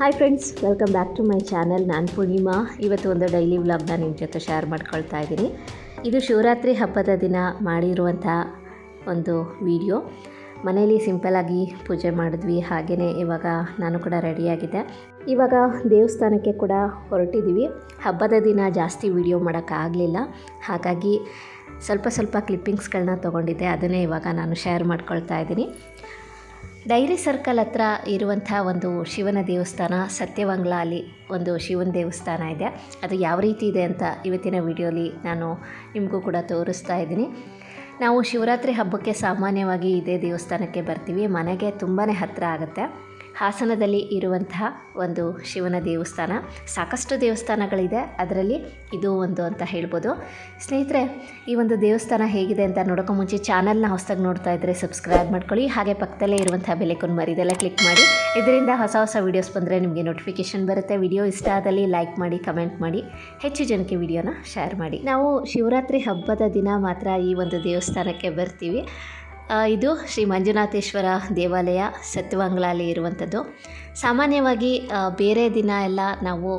Hi friends welcome back to my channel ನಾನು ಪೂರ್ಣಿಮಾ ಇವತ್ತು ಒಂದು ಡೈಲಿ ವ್ಲಾಗ್ನ ನಿಮ್ಮ ಜೊತೆ ಶೇರ್ ಮಾಡ್ಕೊಳ್ತಾ ಇದ್ದೀನಿ. ಇದು ಶಿವರಾತ್ರಿ ಹಬ್ಬದ ದಿನ ಮಾಡಿರುವಂಥ ಒಂದು ವಿಡಿಯೋ ಮನೆಯಲ್ಲಿ ಸಿಂಪಲಾಗಿ ಪೂಜೆ ಮಾಡಿದ್ವಿ ಹಾಗೆಯೇ ಇವಾಗ ನಾನು ಕೂಡ ರೆಡಿಯಾಗಿದ್ದೆ ಇವಾಗ ದೇವಸ್ಥಾನಕ್ಕೆ ಕೂಡ ಹೊರಟಿದ್ದೀವಿ ಹಬ್ಬದ ದಿನ ಜಾಸ್ತಿ ವಿಡಿಯೋ ಮಾಡೋಕ್ಕಾಗಲಿಲ್ಲ ಹಾಗಾಗಿ ಸ್ವಲ್ಪ ಸ್ವಲ್ಪ ಕ್ಲಿಪ್ಪಿಂಗ್ಸ್ಗಳನ್ನ ತೊಗೊಂಡಿದ್ದೆ, ಅದನ್ನೇ ಇವಾಗ ನಾನು ಶೇರ್ ಮಾಡ್ಕೊಳ್ತಾ ಇದ್ದೀನಿ. ಡೈರಿ ಸರ್ಕಲ್ ಹತ್ರ ಇರುವಂಥ ಒಂದು ಶಿವನ ದೇವಸ್ಥಾನ, ಸತ್ಯವಂಗ್ಲ ಅಲ್ಲಿ ಒಂದು ಶಿವನ ದೇವಸ್ಥಾನ ಇದೆ. ಅದು ಯಾವ ರೀತಿ ಇದೆ ಅಂತ ಇವತ್ತಿನ ವಿಡಿಯೋಲಿ ನಾನು ನಿಮಗೂ ಕೂಡ ತೋರಿಸ್ತಾ ಇದ್ದೀನಿ. ನಾವು ಶಿವರಾತ್ರಿ ಹಬ್ಬಕ್ಕೆ ಸಾಮಾನ್ಯವಾಗಿ ಇದೇ ದೇವಸ್ಥಾನಕ್ಕೆ ಬರ್ತೀವಿ. ಮನೆಗೆ ತುಂಬಾ ಹತ್ತಿರ ಆಗುತ್ತೆ. ಹಾಸನದಲ್ಲಿ ಇರುವಂತಹ ಒಂದು ಶಿವನ ದೇವಸ್ಥಾನ. ಸಾಕಷ್ಟು ದೇವಸ್ಥಾನಗಳಿದೆ. ಅದರಲ್ಲಿ ಇದು ಒಂದು ಅಂತ ಹೇಳ್ಬೋದು. ಸ್ನೇಹಿತರೆ, ಈ ಒಂದು ದೇವಸ್ಥಾನ ಹೇಗಿದೆ ಅಂತ ನೋಡೋಕೆ ಮುಂಚೆ ಚಾನಲ್ನ ಹೊಸದಾಗಿ ನೋಡ್ತಾ ಇದ್ದರೆ ಸಬ್ಸ್ಕ್ರೈಬ್ ಮಾಡ್ಕೊಳ್ಳಿ. ಹಾಗೆ ಪಕ್ಕದಲ್ಲೇ ಇರುವಂಥ ಬೆಲೆಕೊಂಡು ಮರಿದೆಲ್ಲ ಕ್ಲಿಕ್ ಮಾಡಿ. ಇದರಿಂದ ಹೊಸ ಹೊಸ ವೀಡಿಯೋಸ್ ಬಂದರೆ ನಿಮಗೆ ನೋಟಿಫಿಕೇಷನ್ ಬರುತ್ತೆ. ವಿಡಿಯೋ ಇಷ್ಟ ಆದಲ್ಲಿ ಲೈಕ್ ಮಾಡಿ ಕಮೆಂಟ್ ಮಾಡಿ. ಹೆಚ್ಚು ಜನಕ್ಕೆ ವಿಡಿಯೋನ ಶೇರ್ ಮಾಡಿ. ನಾವು ಶಿವರಾತ್ರಿ ಹಬ್ಬದ ದಿನ ಮಾತ್ರ ಈ ಒಂದು ದೇವಸ್ಥಾನಕ್ಕೆ ಬರ್ತೀವಿ. ಇದು ಶ್ರೀ ಮಂಜುನಾಥೇಶ್ವರ ದೇವಾಲಯ ಸತ್ಯವಂಗ್ಲಲ್ಲಿ ಇರುವಂಥದ್ದು. ಸಾಮಾನ್ಯವಾಗಿ ಬೇರೆ ದಿನ ಎಲ್ಲ ನಾವು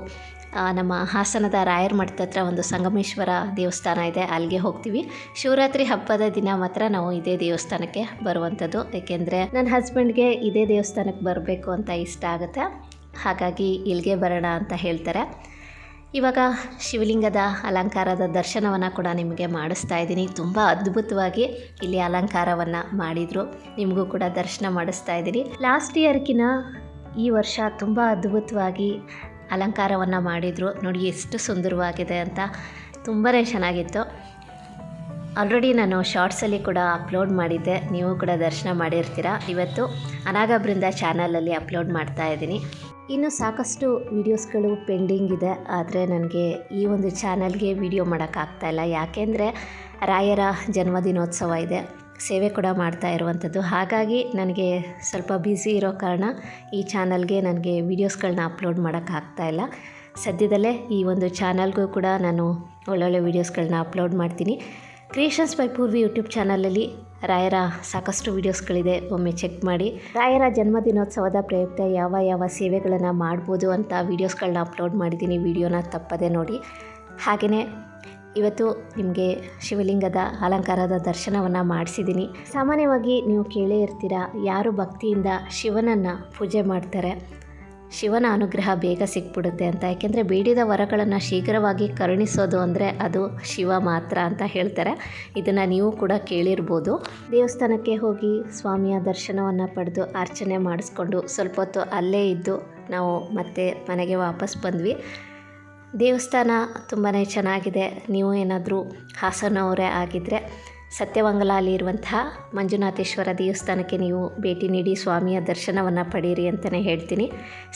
ನಮ್ಮ ಹಾಸನದ ರಾಯರ ಮಠದ ಹತ್ರ ಒಂದು ಸಂಗಮೇಶ್ವರ ದೇವಸ್ಥಾನ ಇದೆ, ಅಲ್ಲಿಗೆ ಹೋಗ್ತೀವಿ. ಶಿವರಾತ್ರಿ ಹಬ್ಬದ ದಿನ ಮಾತ್ರ ನಾವು ಇದೇ ದೇವಸ್ಥಾನಕ್ಕೆ ಬರುವಂಥದ್ದು. ಏಕೆಂದರೆ ನನ್ನ ಹಸ್ಬೆಂಡ್ಗೆ ಇದೇ ದೇವಸ್ಥಾನಕ್ಕೆ ಬರಬೇಕು ಅಂತ ಇಷ್ಟ ಆಗುತ್ತೆ. ಹಾಗಾಗಿ ಇಲ್ಲಿಗೆ ಬರೋಣ ಅಂತ ಹೇಳ್ತಾರೆ. ಇವಾಗ ಶಿವಲಿಂಗದ ಅಲಂಕಾರದ ದರ್ಶನವನ್ನು ಕೂಡ ನಿಮಗೆ ಮಾಡಿಸ್ತಾ ಇದ್ದೀನಿ. ತುಂಬ ಅದ್ಭುತವಾಗಿ ಇಲ್ಲಿ ಅಲಂಕಾರವನ್ನು ಮಾಡಿದರು. ನಿಮಗೂ ಕೂಡ ದರ್ಶನ ಮಾಡಿಸ್ತಾ ಇದ್ದೀನಿ. ಲಾಸ್ಟ್ ಇಯರ್ಕಿನ ಈ ವರ್ಷ ತುಂಬ ಅದ್ಭುತವಾಗಿ ಅಲಂಕಾರವನ್ನು ಮಾಡಿದರು. ನೋಡಿ ಎಷ್ಟು ಸುಂದರವಾಗಿದೆ ಅಂತ. ತುಂಬಾ ಚೆನ್ನಾಗಿತ್ತು. ಆಲ್ರೆಡಿ ನಾನು ಶಾರ್ಟ್ಸಲ್ಲಿ ಕೂಡ ಅಪ್ಲೋಡ್ ಮಾಡಿದ್ದೆ. ನೀವು ಕೂಡ ದರ್ಶನ ಮಾಡಿರ್ತೀರ? ಇವತ್ತು ಅನಾಗ ಬೃಂದ ಚಾನಲಲ್ಲಿ ಅಪ್ಲೋಡ್ ಮಾಡ್ತಾ ಇದ್ದೀನಿ. ಇನ್ನು ಸಾಕಷ್ಟು ವೀಡಿಯೋಸ್ಗಳು ಪೆಂಡಿಂಗ್ ಇದೆ. ಆದರೆ ನನಗೆ ಈ ಒಂದು ಚಾನಲ್ಗೆ ವಿಡಿಯೋ ಮಾಡೋಕ್ಕಾಗ್ತಾಯಿಲ್ಲ ಯಾಕೆಂದರೆ ರಾಯರ ಜನ್ಮದಿನೋತ್ಸವ ಇದೆ. ಸೇವೆ ಕೂಡ ಮಾಡ್ತಾ ಇರುವಂಥದ್ದು. ಹಾಗಾಗಿ ನನಗೆ ಸ್ವಲ್ಪ ಬ್ಯುಸಿ ಇರೋ ಕಾರಣ ಈ ಚಾನಲ್ಗೆ ನನಗೆ ವೀಡಿಯೋಸ್ಗಳನ್ನ ಅಪ್ಲೋಡ್ ಮಾಡೋಕ್ಕಾಗ್ತಾಯಿಲ್ಲ ಸದ್ಯದಲ್ಲೇ ಈ ಒಂದು ಚಾನಲ್ಗೂ ಕೂಡ ನಾನು ಒಳ್ಳೊಳ್ಳೆ ವೀಡಿಯೋಸ್ಗಳನ್ನ ಅಪ್ಲೋಡ್ ಮಾಡ್ತೀನಿ. ಕ್ರಿಯೇಷನ್ಸ್ ಬೈ ಪೂರ್ವಿ ಯೂಟ್ಯೂಬ್ ಚಾನಲಲ್ಲಿ ರಾಯರ ಸಾಕಷ್ಟು ವೀಡಿಯೋಸ್ಗಳಿದೆ. ಒಮ್ಮೆ ಚೆಕ್ ಮಾಡಿ. ರಾಯರ ಜನ್ಮದಿನೋತ್ಸವದ ಪ್ರಯುಕ್ತ ಯಾವ ಯಾವ ಸೇವೆಗಳನ್ನು ಮಾಡ್ಬೋದು ಅಂತ ವೀಡಿಯೋಸ್ಗಳನ್ನ ಅಪ್ಲೋಡ್ ಮಾಡಿದ್ದೀನಿ. ವಿಡಿಯೋನ ತಪ್ಪದೆ ನೋಡಿ. ಹಾಗೆಯೇ ಇವತ್ತು ನಿಮಗೆ ಶಿವಲಿಂಗದ ಅಲಂಕಾರದ ದರ್ಶನವನ್ನು ಮಾಡಿಸಿದ್ದೀನಿ. ಸಾಮಾನ್ಯವಾಗಿ ನೀವು ಕೇಳೇ ಇರ್ತೀರ, ಯಾರು ಭಕ್ತಿಯಿಂದ ಶಿವನನ್ನು ಪೂಜೆ ಮಾಡ್ತಾರೆ? ಶಿವನ ಅನುಗ್ರಹ ಬೇಗ ಸಿಕ್ಬಿಡುತ್ತೆ ಅಂತ. ಯಾಕೆಂದರೆ ಬೇಡಿದ ವರಗಳನ್ನು ಶೀಘ್ರವಾಗಿ ಕರುಣಿಸೋದು ಅಂದರೆ ಅದು ಶಿವ ಮಾತ್ರ ಅಂತ ಹೇಳ್ತಾರೆ. ಇದನ್ನು ನೀವು ಕೂಡ ಕೇಳಿರ್ಬೋದು. ದೇವಸ್ಥಾನಕ್ಕೆ ಹೋಗಿ ಸ್ವಾಮಿಯ ದರ್ಶನವನ್ನು ಪಡೆದು ಅರ್ಚನೆ ಮಾಡಿಸ್ಕೊಂಡು ಸ್ವಲ್ಪ ಹೊತ್ತು ಅಲ್ಲೇ ಇದ್ದು ನಾವು ಮತ್ತೆ ಮನೆಗೆ ವಾಪಸ್ ಬಂದ್ವಿ. ದೇವಸ್ಥಾನ ತುಂಬಾ ಚೆನ್ನಾಗಿದೆ. ನೀವು ಏನಾದರೂ ಹಾಸನವರೇ ಆಗಿದ್ದರೆ ಸತ್ಯವಂಗಲ ಅಲ್ಲಿರುವಂತಹ ಮಂಜುನಾಥೇಶ್ವರ ದೇವಸ್ಥಾನಕ್ಕೆ ನೀವು ಭೇಟಿ ನೀಡಿ ಸ್ವಾಮಿಯ ದರ್ಶನವನ್ನು ಪಡೀರಿ ಅಂತಲೇ ಹೇಳ್ತೀನಿ.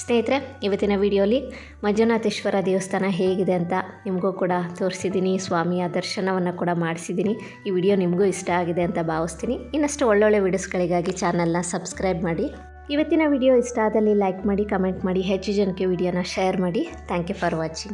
ಸ್ನೇಹಿತರೆ, ಇವತ್ತಿನ ವಿಡಿಯೋಲಿ ಮಂಜುನಾಥೇಶ್ವರ ದೇವಸ್ಥಾನ ಹೇಗಿದೆ ಅಂತ ನಿಮಗೂ ಕೂಡ ತೋರಿಸಿದ್ದೀನಿ, ಸ್ವಾಮಿಯ ದರ್ಶನವನ್ನು ಕೂಡ ಮಾಡಿಸಿದ್ದೀನಿ. ಈ ವಿಡಿಯೋ ನಿಮಗೂ ಇಷ್ಟ ಆಗಿದೆ ಅಂತ ಭಾವಿಸ್ತೀನಿ. ಇನ್ನಷ್ಟು ಒಳ್ಳೊಳ್ಳೆ ವಿಡಿಯೋಸ್ಗಳಿಗಾಗಿ ಚಾನಲ್ನ ಸಬ್ಸ್ಕ್ರೈಬ್ ಮಾಡಿ. ಇವತ್ತಿನ ವಿಡಿಯೋ ಇಷ್ಟ ಆದಲ್ಲಿ ಲೈಕ್ ಮಾಡಿ, ಕಮೆಂಟ್ ಮಾಡಿ, ಹೆಚ್ಚು ಜನಕ್ಕೆ ವಿಡಿಯೋನ ಶೇರ್ ಮಾಡಿ. Thank you for watching.